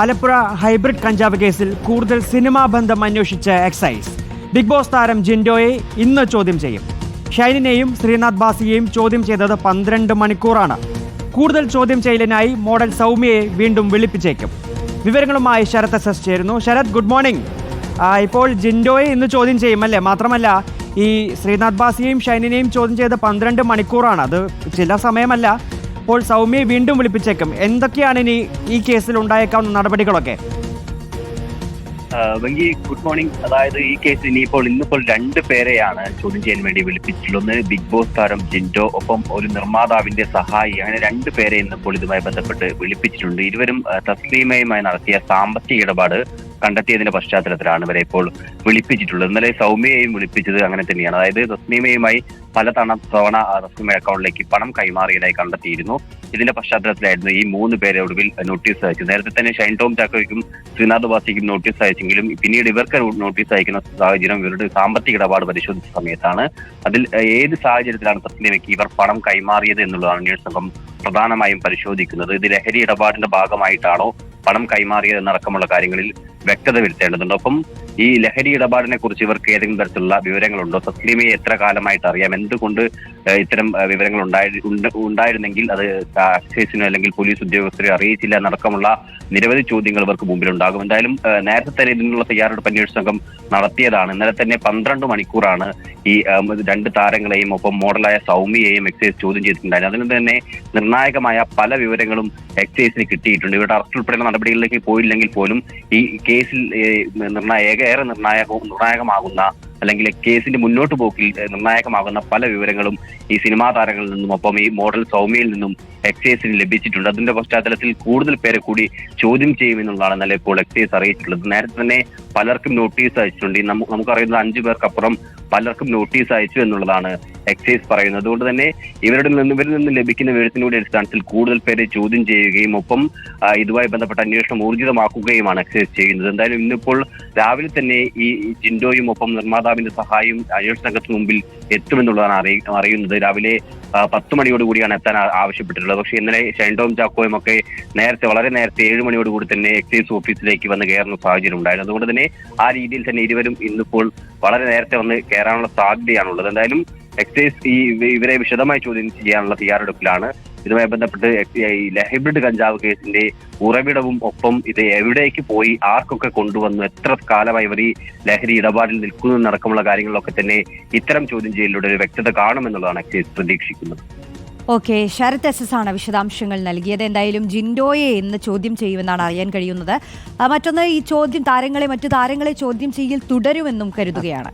Alappuzha hybrid കഞ്ചാവ് കേസിൽ കൂടുതൽ സിനിമാ ബന്ധം അന്വേഷിച്ച എക്സൈസ്. ബിഗ് ബോസ് താരം ജിൻഡോയെ ഇന്ന് ചോദ്യം ചെയ്യും. ഷൈനിനെയും ശ്രീനാഥ് ബാസിയെയും ചോദ്യം ചെയ്തത് പന്ത്രണ്ട് മണിക്കൂറാണ്. കൂടുതൽ ചോദ്യം ചെയ്യലിനായി മോഡൽ സൗമ്യയെ വീണ്ടും വിളിപ്പിച്ചേക്കും. വിവരങ്ങളുമായി ശരത് എസ് എസ് ചേരുന്നു. Sarath good morning. ഇപ്പോൾ ജിൻഡോയെ ഇന്ന് ചോദ്യം ചെയ്യും അല്ലേ? മാത്രമല്ല ഈ ശ്രീനാഥ് ബാസിയെയും ഷൈനിനെയും ചോദ്യം ചെയ്ത് പന്ത്രണ്ട് മണിക്കൂറാണ്. അത് ചില സമയമല്ല. അപ്പോൾ സൗമ്യയെ വീണ്ടും വിളിപ്പിച്ചേക്കും. എന്തൊക്കെയാണ് ഇനി ഈ കേസിൽ ഉണ്ടായേക്കാവുന്ന നടപടികളൊക്കെ? വെങ്കി ഗുഡ് മോർണിംഗ് അതായത് ഈ കേസിൽ ഇനിയിപ്പോൾ ഇന്നിപ്പോൾ രണ്ട് പേരെയാണ് ചോദ്യം ചെയ്യാൻ വേണ്ടി വിളിപ്പിച്ചിട്ടുള്ളത്. ഒന്ന് ബിഗ് ബോസ് താരം ജിൻഡോ ഒപ്പം ഒരു നിർമ്മാതാവിന്റെ സഹായി. അങ്ങനെ രണ്ട് പേരെ ഇന്നിപ്പോൾ ഇതുമായി ബന്ധപ്പെട്ട് വിളിപ്പിച്ചിട്ടുണ്ട്. ഇരുവരും തസ്ലീമയുമായി നടത്തിയ സാമ്പത്തിക ഇടപാട് കണ്ടെത്തിയതിന്റെ പശ്ചാത്തലത്തിലാണ് ഇവരെ ഇപ്പോൾ വിളിപ്പിച്ചിട്ടുള്ളത്. ഇന്നലെ സൗമ്യയെയും വിളിപ്പിച്ചത് അങ്ങനെ തന്നെയാണ്. അതായത് തസ്ലീമയുമായി പല തവണ തവണ അക്കൗണ്ടിലേക്ക് പണം കൈമാറിയതായി കണ്ടെത്തിയിരുന്നു. ഇതിന്റെ പശ്ചാത്തലത്തിലായിരുന്നു ഈ മൂന്ന് പേരെ ഒടുവിൽ നോട്ടീസ് അയച്ചു നേരത്തെ തന്നെ ഷൈൻ ടോം ചാക്കോയ്ക്കും ശ്രീനാഥ് വാസിക്കും നോട്ടീസ് അയച്ചെങ്കിലും പിന്നീട് ഇവർക്ക് നോട്ടീസ് അയക്കുന്ന സാഹചര്യം ഇവരുടെ സാമ്പത്തിക ഇടപാട് പരിശോധിച്ച സമയത്താണ്. അതിൽ ഏത് സാഹചര്യത്തിലാണ് തസ്ലീമയ്ക്ക് ഇവർ പണം കൈമാറിയത് എന്നുള്ളതാണ് അന്വേഷണ സംഘം പ്രധാനമായും പരിശോധിക്കുന്നത്. ഇത് ലഹരി ഇടപാടിന്റെ ഭാഗമായിട്ടാണോ പണം കൈമാറിയത് എന്നടക്കമുള്ള കാര്യങ്ങളിൽ വ്യക്തത വരുത്തേണ്ടതുണ്ട്. അപ്പം ഈ ലഹരി ഇടപാടിനെ കുറിച്ച് ഇവർക്ക് ഏതെങ്കിലും തരത്തിലുള്ള വിവരങ്ങളുണ്ടോ? തസ്ലീമയെ എത്ര കാലമായിട്ട് അറിയാം? എന്തുകൊണ്ട് ഇത്തരം വിവരങ്ങൾ ഉണ്ടായി ഉണ്ടായിരുന്നെങ്കിൽ അത് എക്സൈസിനോ അല്ലെങ്കിൽ പോലീസ് ഉദ്യോഗസ്ഥരെ അറിയിച്ചില്ല എന്നടക്കമുള്ള നിരവധി ചോദ്യങ്ങൾ ഇവർക്ക് മുമ്പിൽ ഉണ്ടാകും എന്തായാലും നേരത്തെ തന്നെ ഇതിനുള്ള തയ്യാറെടുപ്പ് അന്വേഷണ സംഘം നടത്തിയതാണ്. ഇന്നലെ തന്നെ പന്ത്രണ്ട് മണിക്കൂറാണ് ഈ രണ്ട് താരങ്ങളെയും ഒപ്പം മോഡലായ സൗമ്യയെയും എക്സൈസ് ചോദ്യം ചെയ്തിട്ടുണ്ടായിരുന്നു അതിന് തന്നെ നിർണായകമായ പല വിവരങ്ങളും എക്സൈസിന് കിട്ടിയിട്ടുണ്ട്. ഇവരുടെ അറസ്റ്റ് ഉൾപ്പെടെയുള്ള നടപടികളിലേക്ക് പോയില്ലെങ്കിൽ പോലും ഈ കേസിൽ ഏഹ്, നിർണായക ഏറെ നിർണായക നിർണായകമാകുന്ന അല്ലെങ്കിൽ കേസിന്റെ മുന്നോട്ട് പോക്കിൽ നിർണായകമാകുന്ന പല വിവരങ്ങളും ഈ സിനിമാ താരങ്ങളിൽ നിന്നും ഒപ്പം ഈ മോഡൽ സൗമ്യയിൽ നിന്നും എക്സൈസിന് ലഭിച്ചിട്ടുണ്ട്. അതിന്റെ പശ്ചാത്തലത്തിൽ കൂടുതൽ പേരെ കൂടി ചോദ്യം ചെയ്യുമെന്നുള്ളതാണ് ഇന്നലെ ഇപ്പോൾ എക്സൈസ് അറിയിച്ചിട്ടുള്ളത്. നേരത്തെ തന്നെ പലർക്കും നോട്ടീസ് അയച്ചിട്ടുണ്ട്. ഈ നമു- നമുക്കറിയുന്ന അഞ്ചു പേർക്കപ്പുറം പലർക്കും നോട്ടീസ് അയച്ചു എന്നുള്ളതാണ് എക്സൈസ് പറയുന്നത്. അതുകൊണ്ട് തന്നെ ഇവരുടെ നിന്ന് ഇവരിൽ നിന്ന് ലഭിക്കുന്ന വിവരത്തിലൂടെ അടിസ്ഥാനത്തിൽ കൂടുതൽ പേരെ ചോദ്യം ചെയ്യുകയും ഒപ്പം ഇതുമായി ബന്ധപ്പെട്ട അന്വേഷണം ഊർജിതമാക്കുകയുമാണ് എക്സൈസ് ചെയ്യുന്നത്. എന്തായാലും ഇന്നിപ്പോൾ രാവിലെ തന്നെ ഈ ജിൻഡോയും ഒപ്പം നിർമ്മാതാവിന്റെ സഹായം അന്വേഷണ സംഘത്തിന് മുമ്പിൽ എത്തുമെന്നുള്ളതാണ് അറിയുന്നത്. രാവിലെ പത്ത് മണിയോട് കൂടിയാണ് എത്താൻ ആവശ്യപ്പെട്ടിട്ടുള്ളത്. പക്ഷേ ഇന്നലെ ഷൈൻഡോം ചാക്കോയും ഒക്കെ നേരത്തെ വളരെ നേരത്തെ ഏഴ് മണിയോട് കൂടി തന്നെ എക്സൈസ് ഓഫീസിലേക്ക് വന്ന് കയറുന്ന സാഹചര്യം ഉണ്ടായിരുന്നു. അതുകൊണ്ട് തന്നെ ആ രീതിയിൽ തന്നെ ഇരുവരും ഇന്നിപ്പോൾ വളരെ നേരത്തെ വന്ന് കയറാനുള്ള സാധ്യതയാണുള്ളത്. എന്തായാലും എക്സൈസ് ഈ ഇവരെ വിശദമായി ചോദ്യം ചെയ്യാനുള്ള തയ്യാറെടുപ്പിലാണ്. ഇതുമായി ബന്ധപ്പെട്ട് ഈ ഹൈബ്രിഡ് കഞ്ചാവ് കേസിന്റെ ഉറവിടവും ഒപ്പം ഇത് എവിടേക്ക് പോയി ആർക്കൊക്കെ കൊണ്ടുവന്നു എത്ര കാലമായി ഇവർ ഈ ലഹരി ഇടപാടിൽ നിൽക്കുന്നു എന്നടക്കമുള്ള കാര്യങ്ങളിലൊക്കെ തന്നെ ഇത്തരം ചോദ്യം ചെയ്യലിലൂടെ ഒരു വ്യക്തത കാണുമെന്നുള്ളതാണ് കേസ് പ്രതീക്ഷിക്കുന്നത്. ഓക്കെ ശരത് എസ് എസ് ആണ് വിശദാംശങ്ങൾ നൽകിയത്. എന്തായാലും ജിൻഡോയെ എന്ന് ചോദ്യം ചെയ്യുമെന്നാണ് അറിയാൻ കഴിയുന്നത്. മറ്റൊന്ന് ഈ ചോദ്യം താരങ്ങളെ മറ്റു താരങ്ങളെ ചോദ്യം ചെയ്യൽ തുടരുമെന്നും കരുതുകയാണ്.